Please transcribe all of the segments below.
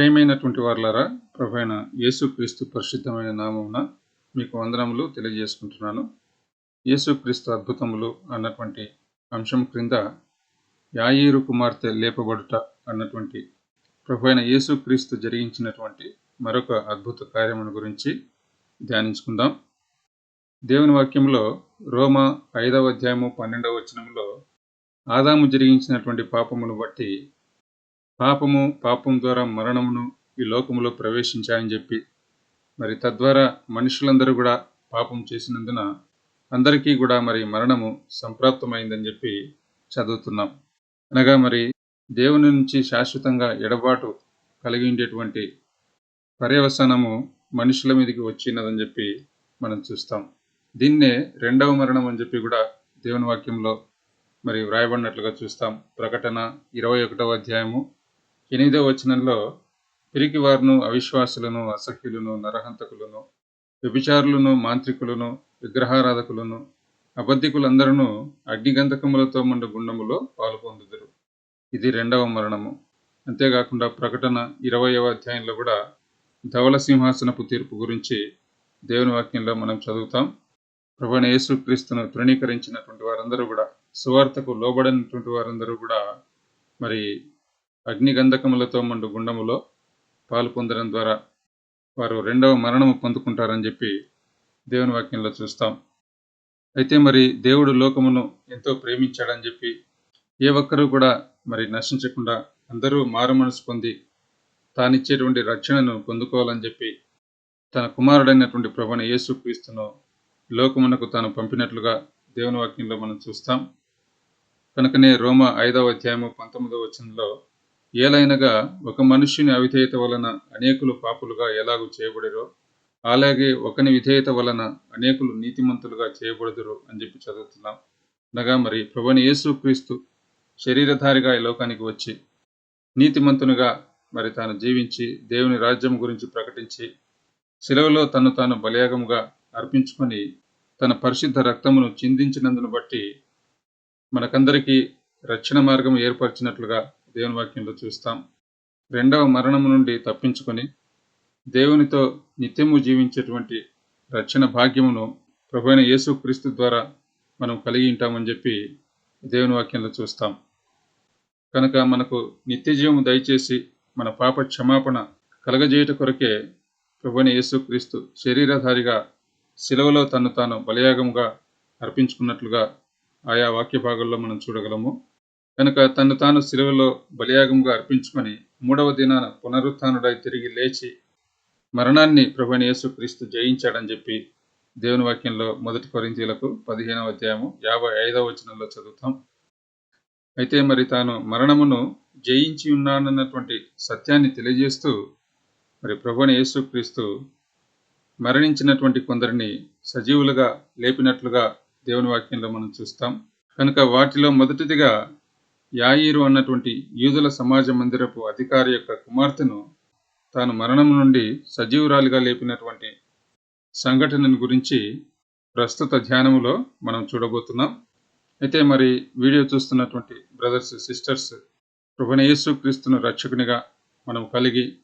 ప్రేమైనటువంటి వారులారా ప్రభైన యేసుక్రీస్తు పరిశుద్ధమైన నామమున మీకు వందనములు తెలియజేసుకుంటున్నాను. యేసుక్రీస్తు అద్భుతములు అన్నటువంటి అంశం క్రింద యాయీరు కుమార్తె లేపబడుట అన్నటువంటి ప్రభైన యేసుక్రీస్తు జరిగించినటువంటి మరొక అద్భుత కార్యమును గురించి ధ్యానించుకుందాం. దేవుని వాక్యంలో రోమ ఐదవ అధ్యాయము పన్నెండవ వచనంలో ఆదాము జరిగించినటువంటి పాపమును బట్టి పాపము పాపం ద్వారా మరణమును ఈ లోకములో ప్రవేశించాయని చెప్పి మరి తద్వారా మనుషులందరూ కూడా పాపం చేసినందున అందరికీ కూడా మరి మరణము సంప్రాప్తమైందని చెప్పి చదువుతున్నాం. అనగా మరి దేవుని నుంచి శాశ్వతంగా ఎడబాటు కలిగి ఉండేటువంటి పర్యవసానము మనుషుల మీదకి వచ్చినదని చెప్పి మనం చూస్తాం. దీన్నే రెండవ మరణం అని చెప్పి కూడా దేవుని వాక్యంలో మరి వ్రాయబడినట్లుగా చూస్తాం. ప్రకటన ఇరవై ఒకటవ అధ్యాయము ఎనిమిదవ వచనంలో పిరికి వారును అవిశ్వాసులను అసహ్యులను నరహంతకులను వ్యభిచారులను మాంత్రికులను విగ్రహారాధకులను అబద్ధికులందరూ అగ్నిగంధకములతో మండు గుండములో పాల్పొందుదురు ఇది రెండవ మరణము. అంతేకాకుండా ప్రకటన ఇరవయవ అధ్యాయంలో కూడా ధవల సింహాసనపు తీర్పు గురించి దేవుని వాక్యంలో మనం చదువుతాం. ప్రభుణ యేసుక్రీస్తును తృణీకరించినటువంటి వారందరూ కూడా సువార్తకు లోబడినటువంటి వారందరూ కూడా మరి అగ్నిగంధకములతో మండు గుండములో పాలు పొందడం ద్వారా వారు రెండవ మరణము పొందుకుంటారని చెప్పి దేవుని వాక్యంలో చూస్తాం. అయితే మరి దేవుడు లోకమును ఎంతో ప్రేమించాడని చెప్పి ఏ ఒక్కరూ కూడా మరి నశించకుండా అందరూ మారు మనసు పొంది తానిచ్చేటువంటి రక్షణను పొందుకోవాలని చెప్పి తన కుమారుడైనటువంటి ప్రభుని యేసుక్రీస్తును లోకమునకు తాను పంపినట్లుగా దేవుని వాక్యంలో మనం చూస్తాం. కనుకనే రోమ ఐదవ అధ్యాయము పంతొమ్మిదవ వచనంలో ఏలైనగా ఒక మనుష్యుని అవిధేయత వలన అనేకులు పాపులుగా ఎలాగూ చేయబడిరో అలాగే ఒకని విధేయత వలన అనేకులు నీతిమంతులుగా చేయబడుదురు అని చెప్పి చదువుతున్నాం. అనగా మరి ప్రభుని యేసుక్రీస్తు శరీరధారిగా ఈ లోకానికి వచ్చి నీతిమంతునిగా మరి తాను జీవించి దేవుని రాజ్యం గురించి ప్రకటించి శిలవలో తను తాను బలయాగముగా అర్పించుకొని తన పరిశుద్ధ రక్తమును చిందించినందును బట్టి మనకందరికీ రక్షణ మార్గం ఏర్పరిచినట్లుగా దేవుని వాక్యంలో చూస్తాం. రెండవ మరణము నుండి తప్పించుకొని దేవునితో నిత్యము జీవించేటువంటి రక్షణ భాగ్యమును ప్రభువైన యేసుక్రీస్తు ద్వారా మనం కలిగి ఉంటామని చెప్పి దేవుని వాక్యంలో చూస్తాం. కనుక మనకు నిత్య జీవము దయచేసి మన పాప క్షమాపణ కలగజేయట కొరకే ప్రభువైన యేసుక్రీస్తు శరీరధారిగా శిలవలో తను తాను బలయాగముగా అర్పించుకున్నట్లుగా ఆయా వాక్య భాగాల్లో మనం చూడగలము. కనుక తను తాను శిలువలో బలియాగంగా అర్పించుకొని మూడవ దినాన పునరుత్డై తిరిగి లేచి మరణాన్ని ప్రభుని యేసుక్రీస్తు జయించాడని చెప్పి దేవుని వాక్యంలో మొదటి కొరింతీలకు పదిహేనవ అధ్యాయము యాభై ఐదవ వచనంలో చదువుతాం. అయితే మరి తాను మరణమును జయించి ఉన్నానన్నటువంటి సత్యాన్ని తెలియజేస్తూ మరి ప్రభుని యేసుక్రీస్తు మరణించినటువంటి కొందరిని సజీవులుగా లేపినట్లుగా దేవుని వాక్యంలో మనం చూస్తాం. కనుక వాటిలో మొదటిదిగా యాయిరు అన్నటువంటి యూదుల సమాజ మందిరపు అధికారి యొక్క కుమార్తెను తాను మరణం నుండి సజీవురాలిగా లేపినటువంటి సంఘటనను గురించి ప్రస్తుత ధ్యానములో మనం చూడబోతున్నాం. అయితే మరి వీడియో చూస్తున్నటువంటి బ్రదర్స్ సిస్టర్స్ ప్రభుని క్రీస్తును రక్షకునిగా మనం కలిగి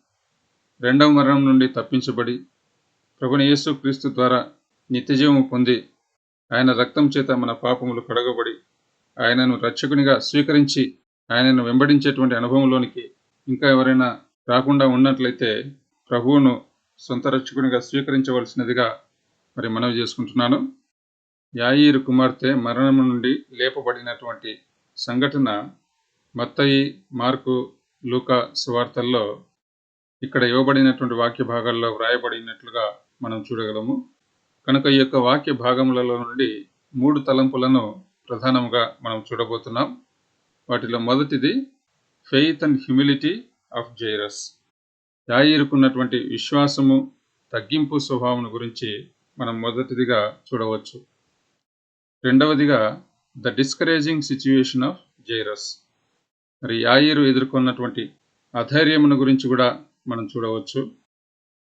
రెండవ మరణం నుండి తప్పించబడి ప్రభుని క్రీస్తు ద్వారా నిత్యజీవము పొంది ఆయన రక్తం చేత మన పాపములు కడగబడి ఆయనను రక్షకునిగా స్వీకరించి ఆయనను వెంబడించేటువంటి అనుభవంలోనికి ఇంకా ఎవరైనా రాకుండా ఉన్నట్లయితే ప్రభువును సొంత రక్షకునిగా స్వీకరించవలసినదిగా మరి మనవి చేసుకుంటున్నాను. యాయీరు కుమార్తె మరణం నుండి లేపబడినటువంటి సంఘటన మత్తయి మార్కు లూకా సువార్తల్లో ఇక్కడ ఇవ్వబడినటువంటి వాక్య భాగాల్లో వ్రాయబడినట్లుగా మనం చూడగలము. కనుక ఈ యొక్క వాక్య భాగములలో నుండి మూడు తలంపులను ప్రధానంగా మనం చూడబోతున్నాం. వాటిలో మొదటిది faith and humility of Jairus యాయిరుకున్నటువంటి విశ్వాసము తగ్గింపు స్వభావం గురించి మనం మొదటిదిగా చూడవచ్చు. రెండవదిగా the discouraging situation of Jairus మరి యాయిరు ఎదుర్కొన్నటువంటి అధైర్యమును గురించి కూడా మనం చూడవచ్చు.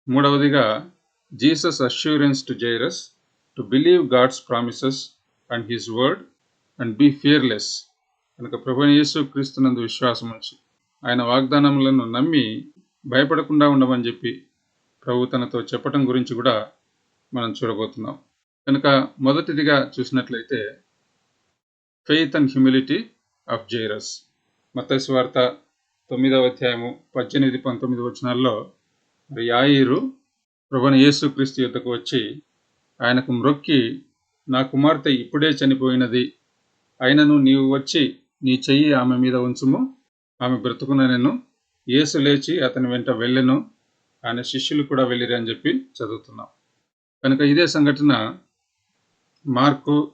మూడవదిగా Jesus assurance to Jairus to believe God's promises and his word and be fearless కనుక ప్రభు యేసు క్రీస్తునందు విశ్వాసం ఉంచి ఆయన వాగ్దానములను నమ్మి భయపడకుండా ఉండమని చెప్పి ప్రభు తనతో చెప్పటం గురించి కూడా మనం చూడబోతున్నాం. కనుక మొదటిదిగా చూసినట్లయితే faith and humility of Jairus మతస్ వార్త తొమ్మిదవ అధ్యాయము పద్దెనిమిది పంతొమ్మిది వచనాల్లో మరి యాయిరు ప్రభుని యేసుక్రీస్తు యొద్దకు వచ్చి ఆయనకు మ్రొక్కి నా కుమార్తె ఇప్పుడే చనిపోయినది అయినను నీవు వచ్చి నీ చెయ్యి ఆమె మీద ఉంచుము. ఆమె బ్రతుకున నేను యేసు లేచి అతని వెంట వెళ్ళెను. ఆయన శిష్యులు కూడా వెళ్ళిరి అని చెప్పి చదువుతున్నాం. కనుక ఇదే సంఘటన మార్కు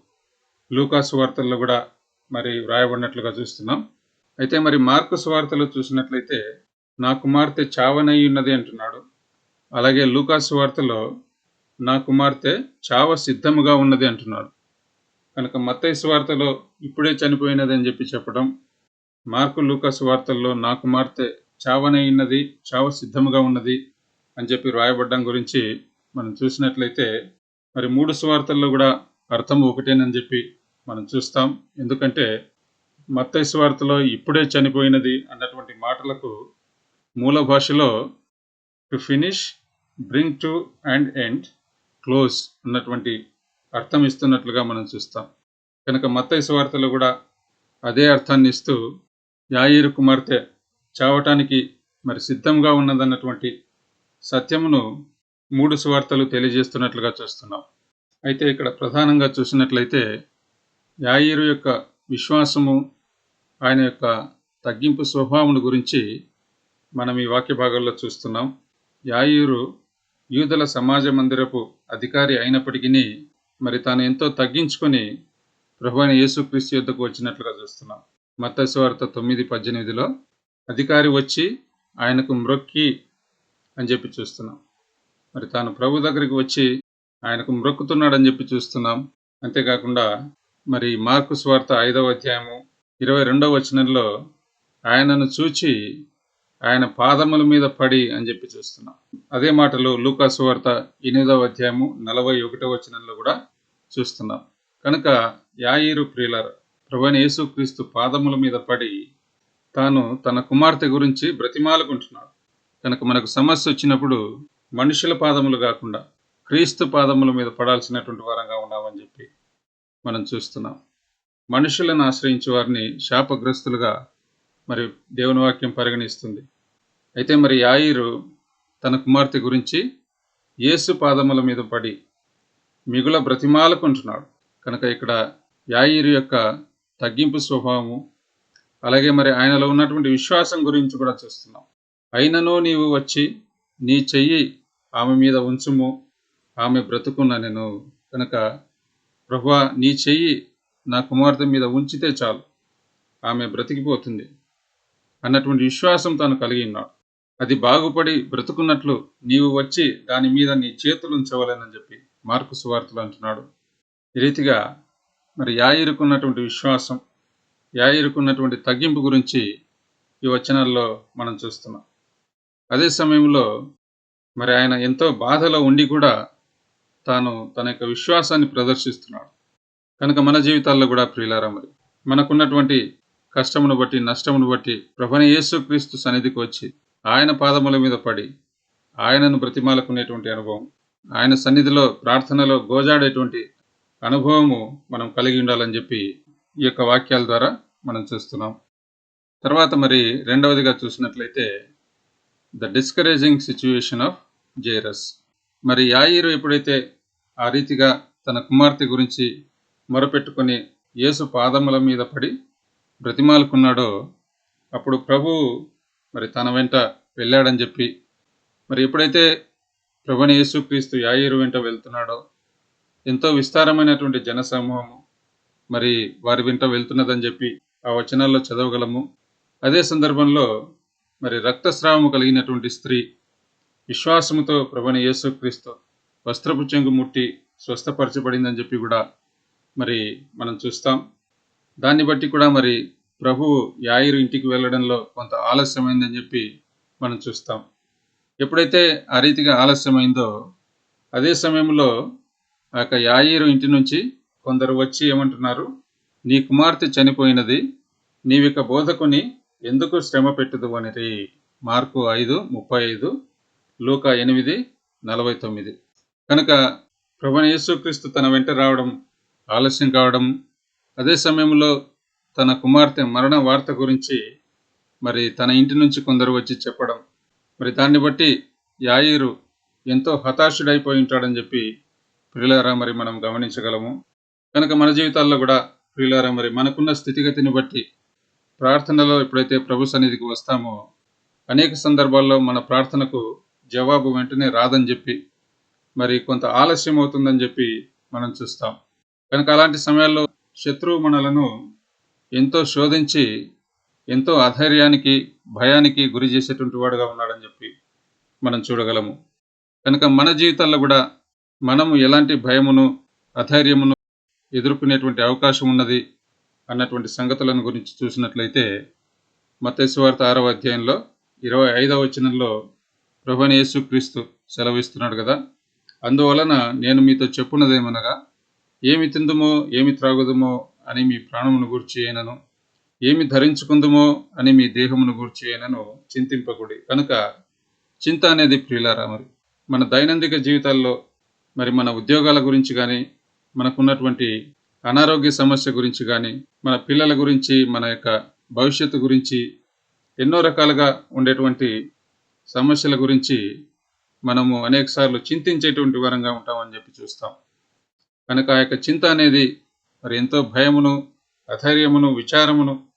లూకాస్ వార్తల్లో కూడా మరి వ్రాయబడినట్లుగా చూస్తున్నాం. అయితే మరి మార్కు స్వార్తలో చూసినట్లయితే నా కుమార్తె చావనై ఉన్నది అంటున్నాడు. అలాగే లూకాస్ వార్తలో నా కుమార్తె చావ సిద్ధముగా ఉన్నది అంటున్నాడు. కనుక మత్తైస్ స్వార్తలో ఇప్పుడే చనిపోయినది అని చెప్పి చెప్పడం మార్కు లూకాస్ వార్తల్లో నా కుమార్తె చావనైనది ఉన్నది చావ సిద్ధముగా ఉన్నది అని చెప్పి రాయబడ్డం గురించి మనం చూసినట్లయితే మరి మూడు స్వార్తల్లో కూడా అర్థం ఒకటేనని చెప్పి మనం చూస్తాం. ఎందుకంటే మత్తయి స్వార్తలో ఇప్పుడే చనిపోయినది అన్నటువంటి మాటలకు మూల భాషలో to finish bring to and end close అన్నటువంటి అర్థం ఇస్తున్నట్లుగా మనం చూస్తాం. కనుక మత వార్తలు కూడా అదే అర్థాన్ని ఇస్తూ యాయిరు కుమార్తె చావటానికి మరి సిద్ధంగా ఉన్నదన్నటువంటి సత్యమును మూడు సువార్తలు తెలియజేస్తున్నట్లుగా చూస్తున్నాం. అయితే ఇక్కడ ప్రధానంగా చూసినట్లయితే యాయిరు యొక్క విశ్వాసము ఆయన యొక్క తగ్గింపు స్వభావమును గురించి మనం ఈ వాక్య భాగాల్లో చూస్తున్నాం. యాయూరు యూదుల సమాజ మందిరపు అధికారి అయినప్పటికీ మరి తాను ఎంతో తగ్గించుకొని ప్రభు యేసుక్రీస్తు యుద్ధకు వచ్చినట్లుగా చూస్తున్నాం. మత్తస్వార్త తొమ్మిది పద్దెనిమిదిలో అధికారి వచ్చి ఆయనకు మ్రొక్కి అని చెప్పి చూస్తున్నాం. మరి తాను ప్రభు దగ్గరికి వచ్చి ఆయనకు మ్రొక్కుతున్నాడని చెప్పి చూస్తున్నాం. అంతేకాకుండా మరి మార్కు స్వార్త ఐదవ అధ్యాయము ఇరవై రెండవ వచనంలో ఆయనను చూచి ఆయన పాదముల మీద పడి అని చెప్పి చూస్తున్నాం. అదే మాటలు లూకాసు వార్త ఎనిమిదవ అధ్యాయము నలభై ఒకటవ వచనంలో కూడా చూస్తున్నాం. కనుక యాయిరు ప్రియులర్ ప్రభుని యేసుక్రీస్తు పాదముల మీద పడి తాను తన కుమార్తె గురించి బ్రతిమాలుకుంటున్నాడు. కనుక మనకు సమస్య వచ్చినప్పుడు మనుషుల పాదములు కాకుండా క్రీస్తు పాదముల మీద పడాల్సినటువంటి వారంగా ఉన్నామని చెప్పి మనం చూస్తున్నాం. మనుషులను ఆశ్రయించే వారిని శాపగ్రస్తులుగా మరి దేవుని వాక్యం పరిగణిస్తుంది. అయితే మరి యాయిరు తన కుమార్తె గురించి యేసు పాదముల మీద పడి మిగుల బ్రతిమాలకుంటున్నాడు. కనుక ఇక్కడ యాయిరు యొక్క తగ్గింపు స్వభావము అలాగే మరి ఆయనలో ఉన్నటువంటి విశ్వాసం గురించి కూడా చూస్తున్నాం. అయినను నీవు వచ్చి నీ చెయ్యి ఆమె మీద ఉంచుము ఆమె బ్రతుకున్న నేను. కనుక ప్రభా నీ చెయ్యి నా కుమార్తె మీద ఉంచితే చాలు ఆమె బ్రతికిపోతుంది అన్నటువంటి విశ్వాసం తాను కలిగి ఉన్నాడు. అది బాగుపడి బ్రతుకున్నట్లు నీవు వచ్చి దాని మీద నీ చేతులు ఉంచవలేనని చెప్పి మార్కు సువార్తలు అంటున్నాడు. ఈ రీతిగా మరి యాయిరుకున్నటువంటి విశ్వాసం యాయిరుకున్నటువంటి తగ్గింపు గురించి ఈ వచనాల్లో మనం చూస్తున్నాం. అదే సమయంలో మరి ఆయన ఎంతో బాధలో ఉండి కూడా తాను తన యొక్క విశ్వాసాన్ని ప్రదర్శిస్తున్నాడు. కనుక మన జీవితాల్లో కూడా ప్రియులారా మరి మనకున్నటువంటి కష్టమును బట్టి నష్టమును బట్టి ప్రభుని యేసుక్రీస్తు సన్నిధికి వచ్చి ఆయన పాదముల మీద పడి ఆయనను బ్రతిమాలకునేటువంటి అనుభవం ఆయన సన్నిధిలో ప్రార్థనలో గోజాడేటువంటి అనుభవము మనం కలిగి ఉండాలని చెప్పి ఈ యొక్క వాక్యాల ద్వారా మనం చూస్తున్నాం. తర్వాత మరి రెండవదిగా చూసినట్లయితే the discouraging situation of Jairus మరి యాయిరు ఎప్పుడైతే ఆ రీతిగా తన కుమార్తె గురించి మొరపెట్టుకొని యేసు పాదముల మీద పడి బ్రతిమాలుకున్నాడో అప్పుడు ప్రభు మరి తన వెంట వెళ్ళాడని చెప్పి మరి ఎప్పుడైతే ప్రభుని యేసుక్రీస్తు యాయిరు వెంట వెళ్తున్నాడో? ఎంతో విస్తారమైనటువంటి జనసమూహము. మరి వారి వెంట వెళ్తున్నదని చెప్పి ఆ వచనాల్లో చదవగలము. అదే సందర్భంలో మరి రక్తస్రావము కలిగినటువంటి స్త్రీ విశ్వాసముతో ప్రభుని యేసుక్రీస్తు వస్త్రపు చెంగు ముట్టి స్వస్థపరచబడిందని చెప్పి కూడా మరి మనం చూస్తాం. దాన్ని బట్టి కూడా మరి ప్రభువు యాయిరు ఇంటికి వెళ్ళడంలో కొంత ఆలస్యమైందని చెప్పి మనం చూస్తాం. ఎప్పుడైతే ఆ రీతిగా ఆలస్యమైందో అదే సమయంలో ఆ యొక్క యాయిరు ఇంటి నుంచి కొందరు వచ్చి ఏమంటున్నారు నీ కుమార్తె చనిపోయినది నీవిక బోధకుని ఎందుకు శ్రమ పెట్టదు అనిరి మార్కు ఐదు ముప్పై ఐదు లూక ఎనిమిది నలభై తొమ్మిది. కనుక ప్రభుణ యేసుక్రీస్తు తన వెంట రావడం ఆలస్యం కావడం అదే సమయంలో తన కుమార్తె మరణ వార్త గురించి మరి తన ఇంటి నుంచి కొందరు వచ్చి చెప్పడం మరి దాన్ని బట్టి యాయిరు ఎంతో హతాశుడైపోయి ఉంటాడని చెప్పి ప్రియులారా మరి మనం గమనించగలము. కనుక మన జీవితాల్లో కూడా ప్రియులారా మరి మనకున్న స్థితిగతిని బట్టి ప్రార్థనలో ఎప్పుడైతే ప్రభు సన్నిధికి వస్తామో అనేక సందర్భాల్లో మన ప్రార్థనకు జవాబు వెంటనే రాదని చెప్పి మరి కొంత ఆలస్యం అవుతుందని చెప్పి మనం చూస్తాం. కనుక అలాంటి సమయాల్లో శత్రువు మనలను ఎంతో శోధించి ఎంతో అధైర్యానికి భయానికి గురి చేసేటువంటి వాడుగా ఉన్నాడని చెప్పి మనం చూడగలము. కనుక మన జీవితాల్లో కూడా మనము ఎలాంటి భయమును అధైర్యమును ఎదుర్కొనేటువంటి అవకాశం ఉన్నది అన్నటువంటి సంగతులను గురించి చూసినట్లయితే మతేశ్వార్త ఆరవ అధ్యాయంలో ఇరవై ఐదవ వచనంలో ప్రభుని యేసుక్రీస్తు సెలవిస్తున్నాడు కదా. అందువలన నేను మీతో చెప్పున్నదేమనగా ఏమి తిందుమో ఏమి త్రాగుదుమో అని మీ ప్రాణమును గూర్చి అయినను. ఏమి ధరించుకుందుమో అని మీ దేహమును గూర్చి అయినను చింతింపకూడి. కనుక చింత అనేది ప్రియులారా మరి మన దైనందిక జీవితాల్లో మరి మన ఉద్యోగాల గురించి కానీ మనకున్నటువంటి అనారోగ్య సమస్య గురించి కానీ మన పిల్లల గురించి మన యొక్క భవిష్యత్తు గురించి ఎన్నో రకాలుగా ఉండేటువంటి సమస్యల గురించి మనము అనేకసార్లు చింతించేటువంటి వరంగా ఉంటామని చెప్పి చూస్తాం. కనుక ఆ యొక్క చింత అనేది మరి ఎంతో భయమును అధైర్యమును విచారమును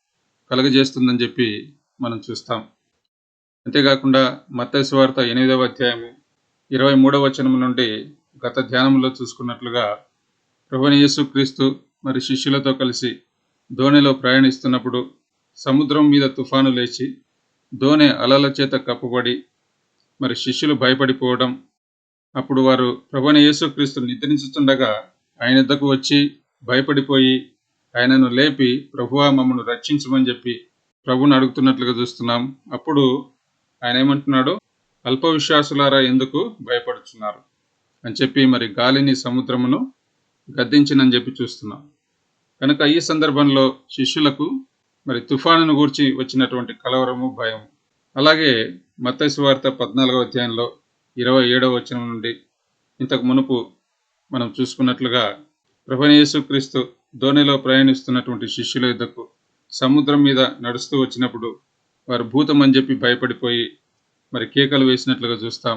కలుగజేస్తుందని చెప్పి మనం చూస్తాం. అంతేకాకుండా మత్తయి వార్త ఎనిమిదవ అధ్యాయము ఇరవై మూడవ వచనం నుండి గత ధ్యానంలో చూసుకున్నట్లుగా ప్రభుని యేసుక్రీస్తు మరి శిష్యులతో కలిసి దోణిలో ప్రయాణిస్తున్నప్పుడు సముద్రం మీద తుఫాను లేచి దోణె అలల చేత కప్పబడి మరి శిష్యులు భయపడిపోవడం అప్పుడు వారు ప్రభుని యేసుక్రీస్తు నిద్రించుతుండగా ఆయన వద్దకు వచ్చి భయపడిపోయి ఆయనను లేపి ప్రభువా మమ్మను రక్షించమని చెప్పి ప్రభుని అడుగుతున్నట్లుగా చూస్తున్నాం. అప్పుడు ఆయన ఏమంటున్నాడు అల్ప విశ్వాసులారా ఎందుకు భయపడుతున్నారు అని చెప్పి మరి గాలిని సముద్రమును గద్దించినని చెప్పి చూస్తున్నాం. కనుక ఈ సందర్భంలో శిష్యులకు మరి తుఫానును గూర్చి వచ్చినటువంటి కలవరము భయం. అలాగే మత్తైసు వార్త పద్నాలుగవ అధ్యాయంలో ఇరవై ఏడవ వచనం నుండి ఇంతకు మునుపు మనం చూసుకున్నట్లుగా ప్రభనేసుక్రీస్తు ధోనిలో ప్రయాణిస్తున్నటువంటి శిష్యుల యుద్ధకు సముద్రం మీద నడుస్తూ వచ్చినప్పుడు వారు భూతం అని చెప్పి భయపడిపోయి మరి కేకలు వేసినట్లుగా చూస్తాం.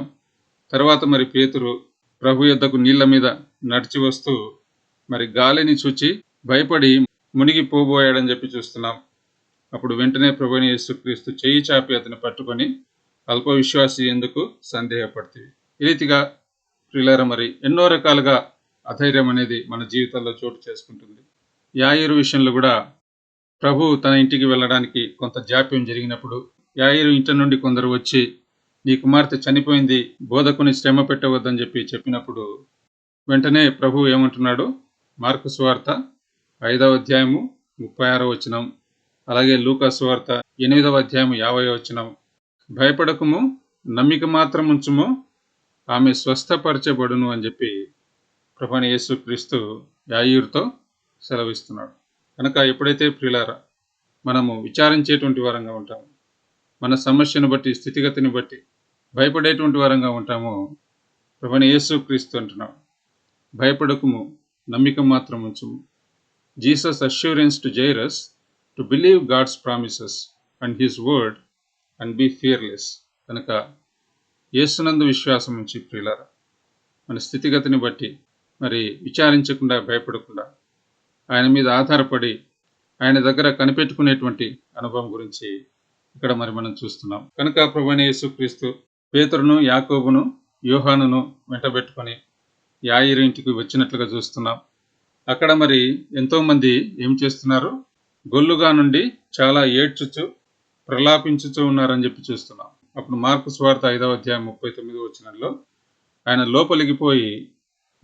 తర్వాత మరి పేతురు ప్రభు యుద్ధకు నీళ్ళ మీద నడిచి వస్తూ మరి గాలిని చూచి భయపడి మునిగిపోబోయాడని చెప్పి చూస్తున్నాం. అప్పుడు వెంటనే ప్రభుని యేసుక్రీస్తు చేయి చాపి అతను పట్టుకొని అల్ప విశ్వాసి ఎందుకు సందేహపడుతుంది ఈ రీతిగా ప్రిలర మరి ఎన్నో రకాలుగా అధైర్యం అనేది మన జీవితంలో చోటు చేసుకుంటుంది. యాయిరు విషయంలో కూడా ప్రభు తన ఇంటికి వెళ్ళడానికి కొంత జాప్యం జరిగినప్పుడు యాయిరు ఇంటి నుండి కొందరు వచ్చి నీ కుమార్తె చనిపోయింది బోధకుని శ్రమ పెట్టవద్దని చెప్పి చెప్పినప్పుడు వెంటనే ప్రభు ఏమంటున్నాడు? మార్కు స్వార్త ఐదవ అధ్యాయము ముప్పై ఆరో వచనం అలాగే లూకా స్వార్త ఎనిమిదవ అధ్యాయం యాభై వచనం. భయపడకము నమ్మిక మాత్రం ఉంచుము ఆమె స్వస్థపరచబడును అని చెప్పి ప్రభాని యేసుక్రీస్తు యాయూరుతో సెలవిస్తున్నాడు. కనుక ఎప్పుడైతే ప్రియులారా మనము విచారించేటువంటి వారంగా ఉంటాము మన సమస్యను బట్టి స్థితిగతిని బట్టి భయపడేటువంటి వారంగా ఉంటామో యేసు యేసుక్రీస్తు అంటున్నాం భయపడకుము నమ్మిక మాత్రం ఉంచుము. Jesus assurance to Jairus to believe God's promises and his word and be fearless. కనుక యేసునందు విశ్వాసం ఉంచి ప్రియులారా మన స్థితిగతిని బట్టి మరి విచారించకుండా భయపడకుండా ఆయన మీద ఆధారపడి ఆయన దగ్గర కనిపెట్టుకునేటువంటి అనుభవం గురించి ఇక్కడ మరి మనం చూస్తున్నాం. కనుక ప్రభుణ యేసుక్రీస్తు పేతురును యాకోబును యోహానును వెంటబెట్టుకొని యాయిరు ఇంటికి వచ్చినట్లుగా చూస్తున్నాం. అక్కడ మరి ఎంతోమంది ఏం చేస్తున్నారు? గొల్లుగా నుండి చాలా ఏడ్చుచు ప్రలాపించుచూ ఉన్నారని చెప్పి చూస్తున్నాం. అప్పుడు మార్కు స్వార్థ ఐదవ అధ్యాయం ముప్పై తొమ్మిది వచ్చినలో ఆయన లోపలికి పోయి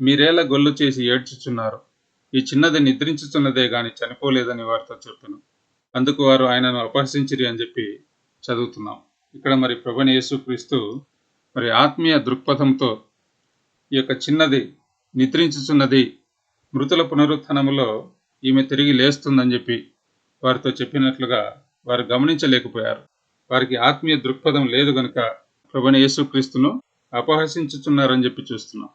మీరేలా గొల్లు చేసి ఏడ్చుచున్నారు. ఈ చిన్నది నిద్రించుచున్నదే గాని చనిపోలేదని వారితో చెప్పాను. అందుకు వారు ఆయనను అపహసించిరి అని చెప్పి చదువుతున్నాం. ఇక్కడ మరి ప్రభుని యేసుక్రీస్తు మరి ఆత్మీయ దృక్పథంతో ఈ యొక్క చిన్నది నిద్రించుచున్నది మృతుల పునరుత్నములో ఈమె తిరిగి లేస్తుందని చెప్పి వారితో చెప్పినట్లుగా వారు గమనించలేకపోయారు. వారికి ఆత్మీయ దృక్పథం లేదు గనుక ప్రభుని యేసుక్రీస్తును అపహసించుచున్నారని చెప్పి చూస్తున్నాం.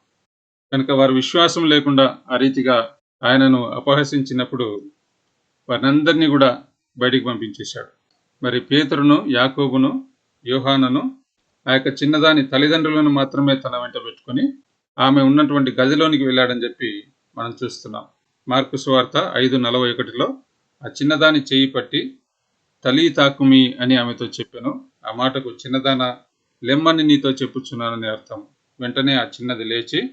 కనుక వారు విశ్వాసం లేకుండా ఆ రీతిగా ఆయనను అపహసించినప్పుడు వారినందరినీ కూడా బయటికి పంపించేశాడు. మరి పేతురును యాకోబును యోహానను ఆ యొక్క చిన్నదాని తల్లిదండ్రులను మాత్రమే తన వెంట పెట్టుకొని ఆమె ఉన్నటువంటి గదిలోనికి వెళ్ళాడని చెప్పి మనం చూస్తున్నాం. మార్కు సువార్త ఐదు నలభై ఒకటిలో ఆ చిన్నదాని చేయి పట్టి తలీ తాకుమి అని ఆమెతో చెప్పాను. ఆ మాటకు చిన్నదాన లెమ్మని నీతో చెప్పుచున్నానని అర్థం. వెంటనే ఆ చిన్నది లేచి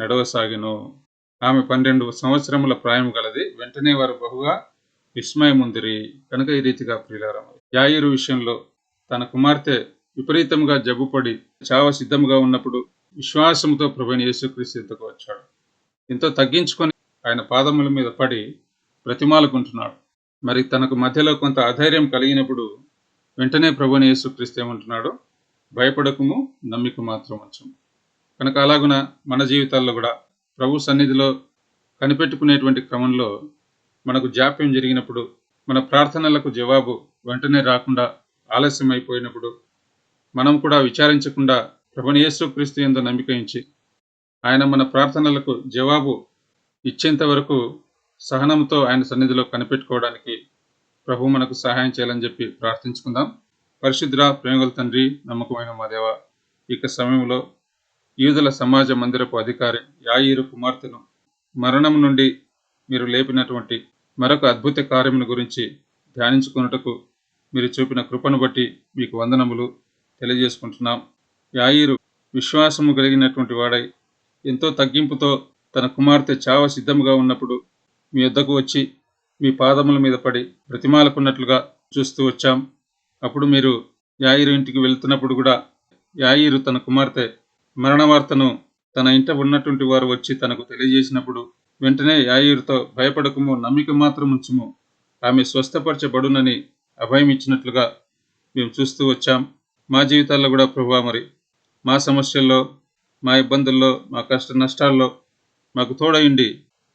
నడవసాగిను. ఆమె పన్నెండు సంవత్సరముల ప్రాయం గలది. వెంటనే వారు బహుగా విస్మయముందిరి. కనుక ఈ రీతిగా ప్రియులారం యాయిరు విషయంలో తన కుమార్తె విపరీతంగా జబ్బుపడి చావ సిద్ధంగా ఉన్నప్పుడు విశ్వాసంతో ప్రభుని యేసుక్రీస్తు ఇంతకు వచ్చాడు. ఎంతో తగ్గించుకొని ఆయన పాదముల మీద పడి ప్రతిమాలకుంటున్నాడు మరి తనకు మధ్యలో కొంత అధైర్యం కలిగినప్పుడు వెంటనే ప్రభుని యేసుక్రీస్తు ఏమంటున్నాడు? భయపడకము నమ్మిక మాత్రం ఉంచము కనుక అలాగున మన జీవితాల్లో కూడా ప్రభు సన్నిధిలో కనిపెట్టుకునేటువంటి క్రమంలో మనకు జాప్యం జరిగినప్పుడు మన ప్రార్థనలకు జవాబు వెంటనే రాకుండా ఆలస్యం అయిపోయినప్పుడు మనం కూడా విచారించకుండా ప్రభుని యేసుక్రీస్తు ఎందు నమ్మిక ఇచ్చి ఆయన మన ప్రార్థనలకు జవాబు ఇచ్చేంత వరకు సహనంతో ఆయన సన్నిధిలో కనిపెట్టుకోవడానికి ప్రభు మనకు సహాయం చేయాలని చెప్పి ప్రార్థించుకుందాం. పరిశుద్ర ప్రేమగల తండ్రి నమ్మకమైన మా దేవ ఇక సమయంలో యూదుల సమాజ మందిరపు అధికారి యాయిరు కుమార్తెను మరణం నుండి మీరు లేపినటువంటి మరొక అద్భుత కార్యమును గురించి ధ్యానించుకున్నటకు మీరు చూపిన కృపను బట్టి మీకు వందనములు తెలియజేసుకుంటున్నాం. యాయిరు విశ్వాసము కలిగినటువంటి వాడై ఎంతో తగ్గింపుతో తన కుమార్తె చావ సిద్ధముగా ఉన్నప్పుడు మీ వద్దకు వచ్చి మీ పాదముల మీద పడి ప్రతిమాలకున్నట్లుగా చూస్తూ వచ్చాం. అప్పుడు మీరు యాయిరు ఇంటికి వెళ్తున్నప్పుడు కూడా యాయిరు తన కుమార్తె మరణ వార్తను తన ఇంట ఉన్నటువంటి వారు వచ్చి తనకు తెలియజేసినప్పుడు వెంటనే యాయిరుతో భయపడకము నమ్మిక మాత్రం ఉంచుము. ఆమె స్వస్థపరచబడునని అభయం ఇచ్చినట్లుగా మేము చూస్తూ వచ్చాం. మా జీవితాల్లో కూడా ప్రభా మరి మా సమస్యల్లో మా ఇబ్బందుల్లో మా కష్ట నష్టాల్లో మాకు తోడయిండి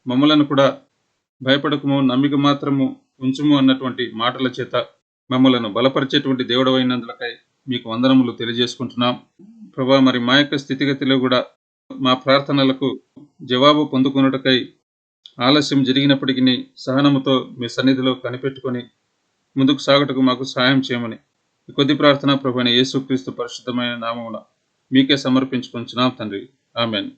మమ్మలను కూడా భయపడకము నమ్మిక మాత్రము ఉంచుము అన్నటువంటి మాటల చేత మమ్మలను బలపరిచేటువంటి దేవుడవైనందులకై మీకు వందనములు తెలియజేసుకుంటున్నాం. ప్రభా మరి మా యొక్క స్థితిగతిలో కూడా మా ప్రార్థనలకు జవాబు పొందుకున్నటకై ఆలస్యం జరిగినప్పటికీ సహనముతో మీ సన్నిధిలో కనిపెట్టుకొని ముందుకు సాగుటకు మాకు సహాయం చేయమని కొద్ది ప్రార్థన ప్రభుని యేసుక్రీస్తు పరిశుద్ధమైన నామమున మీకే సమర్పించుకుంటున్నాం తండ్రి. ఆమెన్.